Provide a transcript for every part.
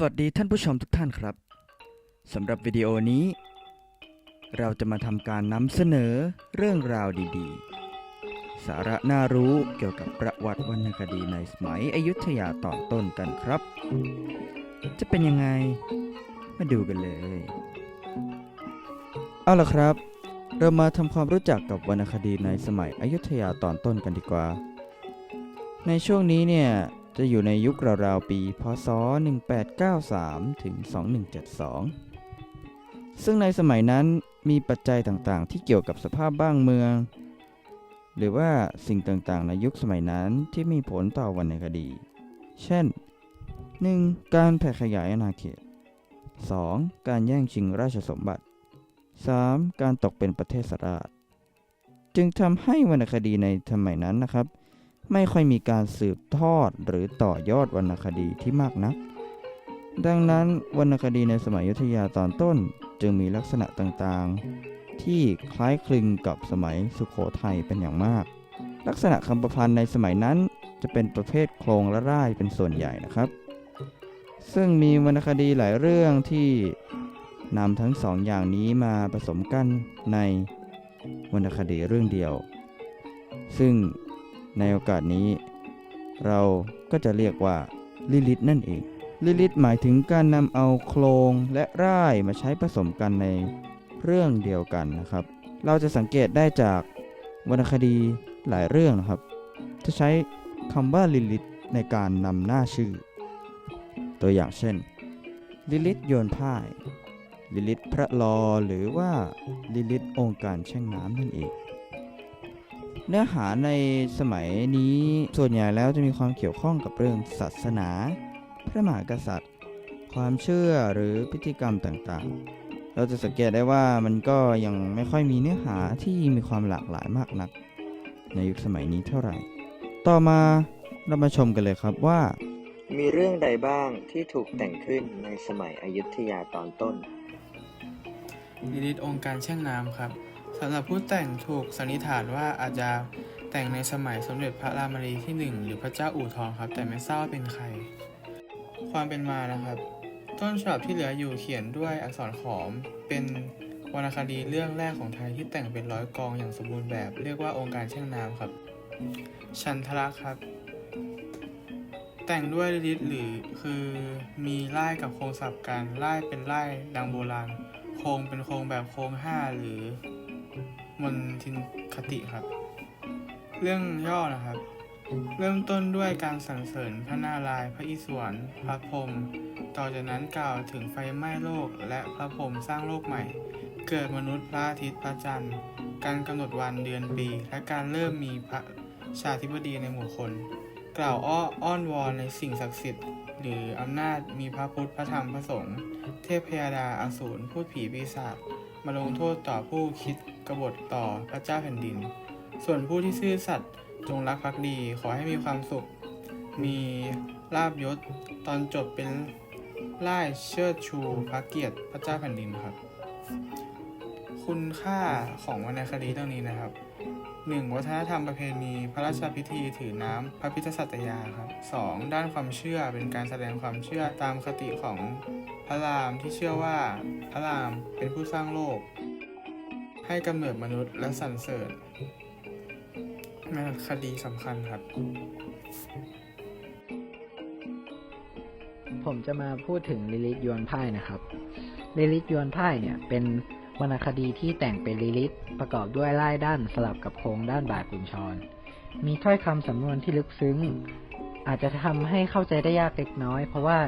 สวัสดีท่านผู้ชมทุกท่านครับสำหรับวิดีโอนี้ เราจะมาทำการนำเสนอเรื่องราวดี ๆ สาระน่ารู้เกี่ยวกับประวัติวรรณคดีในสมัยอยุธยาตอนต้นกันครับ จะเป็นยังไง มาดูกันเลย เอาล่ะครับ เรามาทำความรู้จักกับวรรณคดีในสมัยอยุธยาตอนต้นกันดีกว่า ในช่วงนี้เนี่ย จะอยู่ในยุคราวๆปี พศ 1893 ถึง 2172 ซึ่งในสมัยนั้นมีปัจจัยต่างๆ ที่เกี่ยวกับสภาพบ้านเมือง หรือว่าสิ่งต่างๆ ในยุคสมัยนั้นที่มีผลต่อวรรณคดี เช่น 1. การแผ่ขยายอาณาเขต 2. การแย่งชิงราชสมบัติ 3. การตกเป็นประเทศสราชจึงทำให้วรรณคดีในสมัยนั้นนะครับ ไม่ค่อยมีการสืบทอดหรือต่อยอดวรรณคดีที่มากนัก ดังนั้นวรรณคดีในสมัยยุธยาตอนต้นจึงมีลักษณะต่างๆ ที่คล้ายคลึงกับสมัยสุโขทัยเป็นอย่างมาก ลักษณะคำประพันธ์ในสมัยนั้นจะเป็นประเภทโครงและร่ายเป็นส่วนใหญ่นะครับ ซึ่งมีวรรณคดีหลายเรื่องที่นำทั้งสองอย่างนี้มาผสมกันในวรรณคดีเรื่องเดียว ซึ่ง ในโอกาสนี้ เราก็จะเรียกว่าลิลิตนั่นเอง ลิลิตหมายถึงการนำเอาโครงและร่ายมาใช้ผสมกันในเรื่องเดียวกันนะครับ เราจะสังเกตได้จากวรรณคดีหลายเรื่องนะครับ จะใช้คำว่าลิลิตในการนำหน้าชื่อ ตัวอย่างเช่น ลิลิตโยนพ่ายลิลิตพระลอหรือว่าลิลิตองค์การแช่งน้ำนั่นเอง เนื้อหาในสมัยนี้ส่วนใหญ่แล้วจะมีความเกี่ยวข้องกับเรื่องศาสนา พระมหากษัตริย์ ความเชื่อหรือพิธีกรรมต่างๆ เราจะสังเกตได้ว่ามันก็ยังไม่ค่อยมีเนื้อหาที่มีความหลากหลายมากนัก ในยุคสมัยนี้เท่าไหร่ ต่อมาเรามาชมกันเลยครับว่า มีเรื่องใดบ้างที่ถูกแต่งขึ้นในสมัยอยุธยาตอนต้นลิลิตองค์การแช่งน้ำครับ สำหรับผู้แต่งถูกสันนิษฐานว่าอาจจะแต่งในสมัยสมเด็จพระรามรีที่หนึ่งหรือพระเจ้าอู่ทองครับ แต่ไม่ทราบว่าเป็นใคร ความเป็นมานะครับ ต้นฉบับที่เหลืออยู่เขียนด้วยอักษรขอม เป็นวรรณคดีเรื่องแรกของไทยที่แต่งเป็นร้อยกองอย่างสมบูรณ์แบบ เรียกว่าองค์การแช่งน้ำครับ ชันทละครับ แต่งด้วยลิลิตหรือคือมีไล่กับโครงศัพท์กันไล่เป็นไล่ดังโบราณโครงเป็นโครงแบบโครงห้าหรือ มนทินคติครับ เรื่องย่อนะครับ เริ่มต้นด้วยการสรรเสริญพระนารายณ์พระอิศวร พระพรหมต่อจากนั้นกล่าวถึงไฟไหม้โลก และพระพรหมสร้างโลกใหม่ เกิดมนุษย์พระอาทิตย์พระจันทร์ การกำหนดวันเดือนปี และการเริ่มมีพระชาธิบดีในหมู่คน กล่าวอ้ออ้อนวอนในสิ่งศักดิ์สิทธิ์ หรืออำนาจมีพระพุทธพระธรรมพระสงฆ์เทพพยาดาอสูรพูดผีปีศาจมาลงโทษต่อผู้คิด กบฏต่อพระเจ้าแผ่นดิน ส่วนผู้ที่ซื่อสัตย์จงรักภักดีขอให้มีความสุข มีลาบยศตอนจบเป็นล่ายเชิดชูพระเกียรติพระเจ้าแผ่นดินครับ คุณค่าของวรรณคดีเรื่องนี้นะครับ 1. วัฒนธรรมประเพณี พระราชพิธีถือน้ำพระพิธสัตยาครับ 2. ด้านความเชื่อเป็นการแสดงความเชื่อตามคติของพระรามที่เชื่อว่าพระรามเป็นผู้สร้างโลก ให้กำเนิดมนุษย์และสรรเสริญวรรณคดีสำคัญครับ ผมจะมาพูดถึงลิลิตยวนพ่ายนะครับลิลิตยวนพ่ายเนี่ยเป็นวรรณคดีที่แต่งเป็นลิลิตประกอบด้วยไล่ด้านสลับกับโครงด้านบาทกุญชร มีถ้อยคำสำนวนที่ลึกซึ้ง อาจจะทำให้เข้าใจได้ยากเล็กน้อย เพราะว่า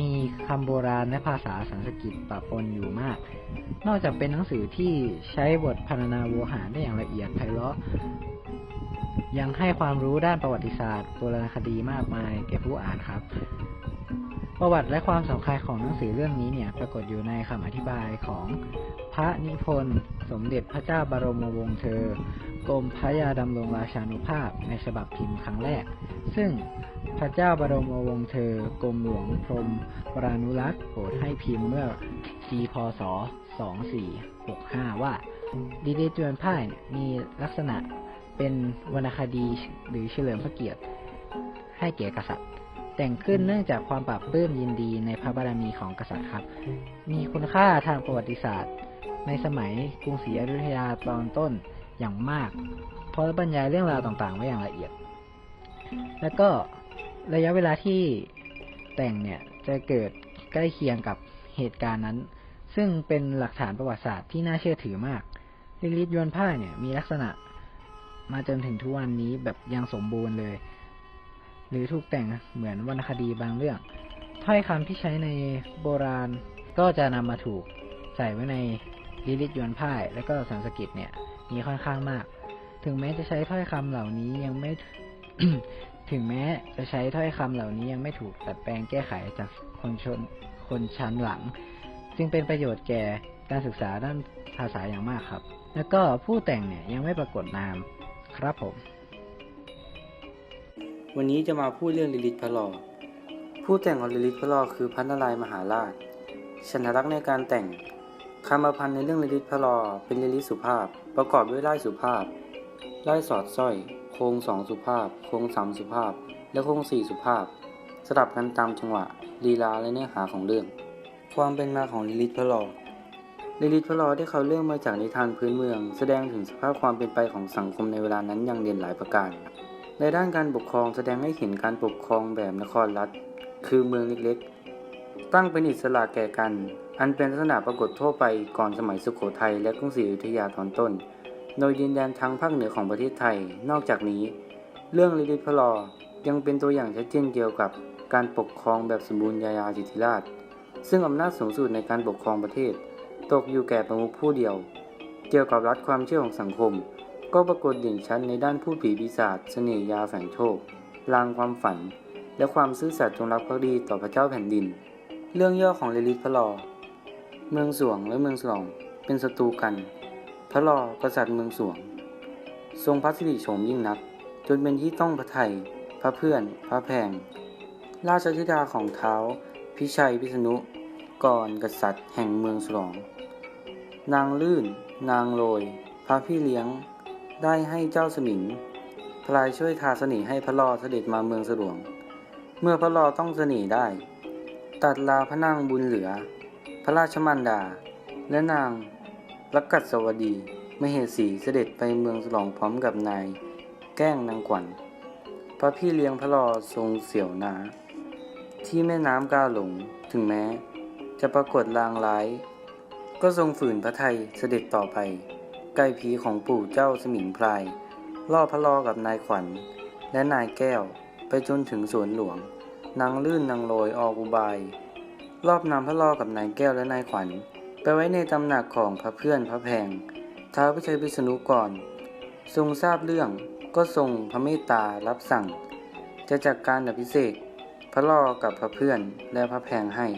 มีคำโบราณและภาษาสันสกฤตปะปนอยู่มาก นอกจากเป็นหนังสือที่ใช้บทพรรณนาโวหารได้อย่างละเอียดไพเราะ ยังให้ความรู้ด้านประวัติศาสตร์โบราณคดีมากมายแก่ผู้อ่านครับ ประวัติและความสำคัญของหนังสือเรื่องนี้เนี่ยปรากฏอยู่ในคำอธิบายของพระนิพนธ์สมเด็จพระเจ้าบรมวงศ์เธอกรมพระยาดำรงราชานุภาพในฉบับพิมพ์ครั้งแรก ซึ่ง พระเจ้าบรมวงศ์เธอกรมหลวงพรมวรานุรักษ์โปรดให้พิมพ์เมื่อปีพศ 2465 ว่าดีเดจวนพ่ายมีลักษณะเป็นวรรณคดีหรือเฉลิมพระเกียรติให้แก่กษัตริย์ แต่งขึ้นเนื่องจากความปราบปลื้มยินดีในพระบารมีของกษัตริย์ครับ มีคุณค่าทางประวัติศาสตร์ ในสมัยกรุงศรีอยุธยาตอนต้นอย่างมาก เพราะบรรยายเรื่องราวต่างๆ ไว้อย่างละเอียด แล้วก็ ระยะเวลาที่แต่งเนี่ยจะเกิดใกล้เคียงกับเหตุการณ์นั้น ซึ่งเป็นหลักฐานประวัติศาสตร์ที่น่าเชื่อถือมากลิลิตยวนพ่ายเนี่ยมีลักษณะมาจนถึงทุกวันนี้แบบยังสมบูรณ์เลย หรือถูกแต่งเหมือนวรรณคดีบางเรื่อง ถ้อยคำที่ใช้ในโบราณก็จะนำมาถูกใส่ไว้ในลิลิตยวนพ่ายและก็สันสกฤตเนี่ยมีค่อนข้างมาก ถึงแม้จะใช้ถ้อยคำเหล่านี้ยังไม่ ถึงแม้จะใช้ถ้อยคำเหล่านี้ยังไม่ถูกตัดแปลงแก้ไขจากคนชนคนชั้นหลัง จึงเป็นประโยชน์แก่การศึกษาด้านภาษาอย่างมากครับ แล้วก็ผู้แต่งเนี่ยยังไม่ปรากฏนามครับผม วันนี้จะมาพูดเรื่องลิลิตพะลอผู้แต่งของลิลิตพะลอคือพันนารายมหาราชฉันทลักษ์ในการแต่งคำประพันธ์ในเรื่องลิลิตพะลอเป็นลิลิตสุภาพ ประกอบด้วยไล่สุภาพไล่สอดสร้อย โครงสองสุภาพ โครงสามสุภาพ และโครงสี่สุภาพ สลับกันตามจังหวะลีลาและเนื้อหาของเรื่อง ความเป็นมาของลิลิตพระลอลิลิตพระลอได้เขาเรื่องมาจากนิทานพื้นเมือง แสดงถึงสภาพความเป็นไปของสังคมในเวลานั้นอย่างเด่นหลายประการในด้านการปกครองแสดงให้เห็นการปกครองแบบนครรัฐ คือเมืองเล็กๆ ตั้งเป็นอิสระแก่กัน อันเป็นลักษณะปรากฏทั่วไปก่อนสมัยสุโขทัยและกรุงศรีอยุธยาตอนต้น โดยดินแดนทางภาคเหนือของประเทศไทย นอกจากนี้ เรื่องลิลิพลอยังเป็นตัวอย่างชัดเจนเกี่ยวกับการปกครองแบบสมบูรณาญาสิทธิราช ซึ่งอำนาจสูงสุดในการปกครองประเทศ ตกอยู่แก่ประมุขผู้เดียว เกี่ยวกับรัฐความเชื่อของสังคม ก็ปรากฏเด่นชัดในด้านพูดผีปีศาจเสน่หยาแฝงโชค ลางความฝัน และความซื่อสัตย์จงรักภักดีต่อพระเจ้าแผ่นดิน เรื่องย่อของลิลิพลอเมืองสวงและเมืองสลองเป็นศัตรูกัน พระลอกษัตริย์เมืองสวง ทรงพระสิริโฉมยิ่งนัก จนเป็นที่ต้องพระไทย พระเพื่อน พระแพง ราชธิดาของเท้า พิชัยพิษณุก่อนกษัตริย์แห่งเมืองสลอง นางลื่น นางโรย พระพี่เลี้ยง ได้ให้เจ้าสมิงพลายช่วยทาสนิให้พระลอเสด็จมาเมืองสลวง เมื่อพระลอต้องเสน่ได้ ตัดลาพระนางบุญเหลือ พระราชมารดา และนาง รักกัดสวัสดีมเหสีเสด็จไปเมืองสลองพร้อมกับนาย แก้งนางขวัญ พระพี่เลี้ยงพระลอทรงเสี่ยวนา ที่แม่น้ำกาหลงถึงแม้ จะปรากฏลางร้าย ก็ทรงฝืนพระไทยเสด็จต่อไป ใกล้ผีของปู่เจ้าสมิงพราย ล่อพระลอกับนายขวัญ และนายแก้วไปจนถึงสวนหลวง นางลื่นนางโรยออกอุบาย รอบนำพระลอกับนายแก้วและนายขวัญ ไปไว้ในตำหนักของพระเพื่อนพระแพงท้าวพิชัยพิษณุก่อน ทรงทราบเรื่องก็ทรงพระเมตตารับสั่ง จะจัดกการอภิเษกพระลอกับพระเพื่อนและพระแพงให้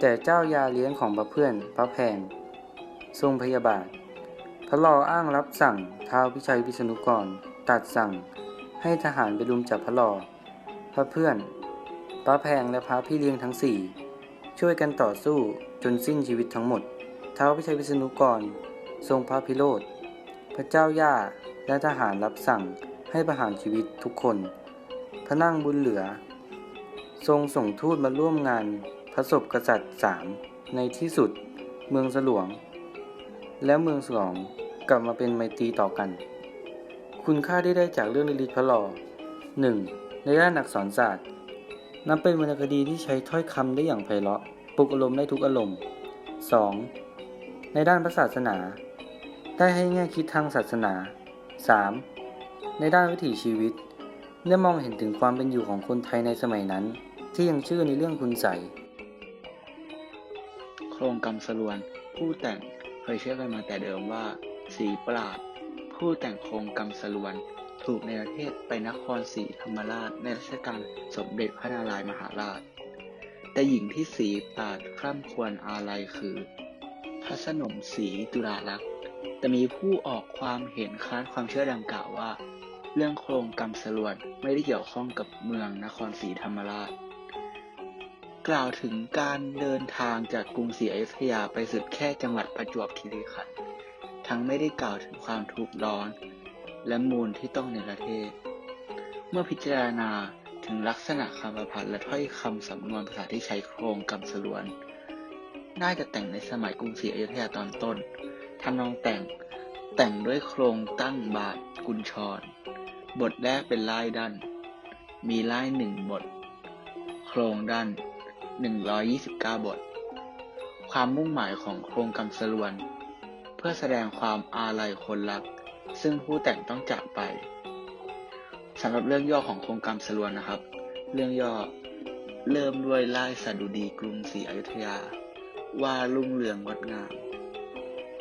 แต่เจ้ายาเลี้ยงของพระเพื่อนพระแพง ทรงพยาบาท พระลออ้างรับสั่งท้าวพิชัยพิษณุกรตัดสั่งให้ทหารไปรุมจับพระลอพระเพื่อนพระแพงและพระพี่เลี้ยงทั้งสี่ ช่วยกันต่อสู้จนสิ้นชีวิตทั้งหมด ท้าวพิชัยพิษณุกร ทรงพระพิโรธ พระเจ้าย่าและทหารรับสั่งให้ประหารชีวิตทุกคน พระนั่งบุญเหลือ ทรงส่งทูตมาร่วมงานพระศพกษัตริย์สามในที่สุดเมืองสลวง และเมืองสลองกลับมาเป็นไมตรีต่อกัน คุณค่าที่ได้จากเรื่องลิลิตพระลอ 1. ในด้านอักษรศาสตร์ นับเป็นวรรณคดีที่ใช้ถ้อยคำได้อย่างไพเราะปลุกอารมณ์ได้ทุกอารมณ์ 2. ในด้านพระศาสนา ได้ให้แง่คิดทางศาสนา 3. ในด้านวิถีชีวิต ได้มองเห็นถึงความเป็นอยู่ของคนไทยในสมัยนั้น ที่ยังเชื่อในเรื่องคุณใสโครงกรรมสลวน ผู้แต่งเคยเชื่อกันมาแต่เดิมว่า สีปราด ผู้แต่งโครงกรรมสลวน ถูกในประเทศไปนครศรีธรรมราชในรัชกาลสมเด็จพระนารายมหาราช แต่หญิงที่สีปาดคร่ำควรอาลัยคือ พระสนมศรีตุลาลักษณ์แต่มีผู้ออกความเห็นค้านความเชื่อดังกล่าวว่า เรื่องโครงกรรมสลวนไม่ได้เกี่ยวข้องกับเมืองนครศรีธรรมราช กล่าวถึงการเดินทางจากกรุงศรีอยุธยาไปสุดแค่จังหวัดประจวบคีรีขันธ์ทั้งไม่ได้กล่าวถึงความทุกข์ร้อน และมูลที่ต้องในประเทศ เมื่อพิจารณาถึงลักษณะคำประพันธ์และถ้อยคำสำนวนภาษาที่ใช้โครงกำสรวน น่าจะแต่งในสมัยกรุงศรีอยุธยาตอนต้นทำนองแต่งแต่งด้วยโครงตั้งบาทกุญชร บทแรกเป็นลายดัน มีลายหนึ่งบท โครงดัน 129 บท ความมุ่งหมายของโครงกำสรวน เพื่อแสดงความอาลัยคนรัก ซึ่งผู้แต่งต้องจากไปสำหรับเรื่องย่อของโครงกรรมสรวนนะครับ เรื่องย่อเริ่มด้วยไล่สดุดีกรุงศรีอยุธยา ว่ารุ่งเรืองงดงาม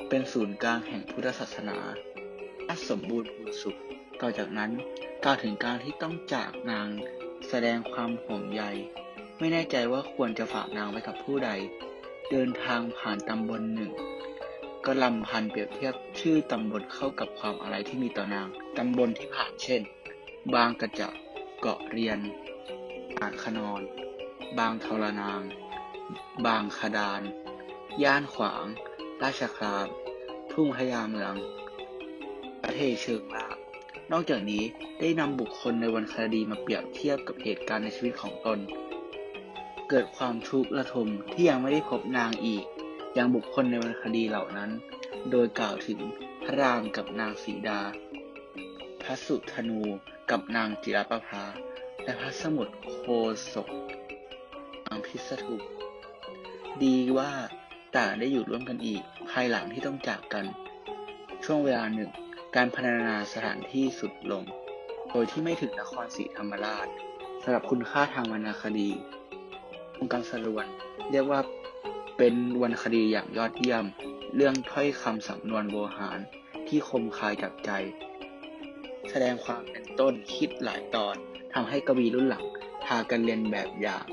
เป็นศูนย์กลางแห่งพุทธศาสนาอันสมบูรณ์พูสุข ต่อจากนั้นกล่าวถึงการที่ต้องจากนางแสดงความห่วงใย ไม่แน่ใจว่าควรจะฝากนางไว้กับผู้ใด เดินทางผ่านตำบลหนึ่ง ก็ลำพันเปรียบเทียบชื่อตำบลเข้ากับความอะไรที่มีต่อนาง ตำบลที่ผ่านเช่น บางกระจะเกาะเรียน อาจขนอน บางทรนาง บางขดาน ย่านขวาง ราชครามทุ่งพญาเมือง ประเทศเชิงลาบนอกจากนี้ได้นำบุคคลในวรรณคดีมาเปรียบเทียบกับเหตุการณ์ในชีวิตของตน เกิดความทุกข์ระทมที่ยังไม่ได้พบนางอีก ย่างบุคคลในวรรณคดีเหล่านั้น โดยกล่าวถึงพระรามกับนางสีดา พระสุธนูกับนางจิรประภา และพระสมุทรโคศกนางพิสถุดีว่าต่างได้อยู่ร่วมกันอีก ภายหลังที่ต้องจากกัน ช่วงเวลาหนึ่ง การพรรณนาสถานที่สุดลง โดยที่ไม่ถึงนครศรีธรรมราชสำหรับคุณค่าทางวรรณคดีองค์การสรวน เรียกว่า เป็นวรรณคดีอย่างยอดเยี่ยม เรื่องถ้อยคำสำนวนโวหารที่คมคายจับใจ แสดงความเป็นต้นคิดหลายตอนทำให้กวีรุ่นหลังพากันเรียนแบบอย่าง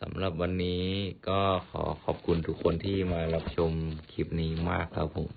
สำหรับวันนี้ก็ขอขอบคุณทุกคนที่มารับชมคลิปนี้มากครับผม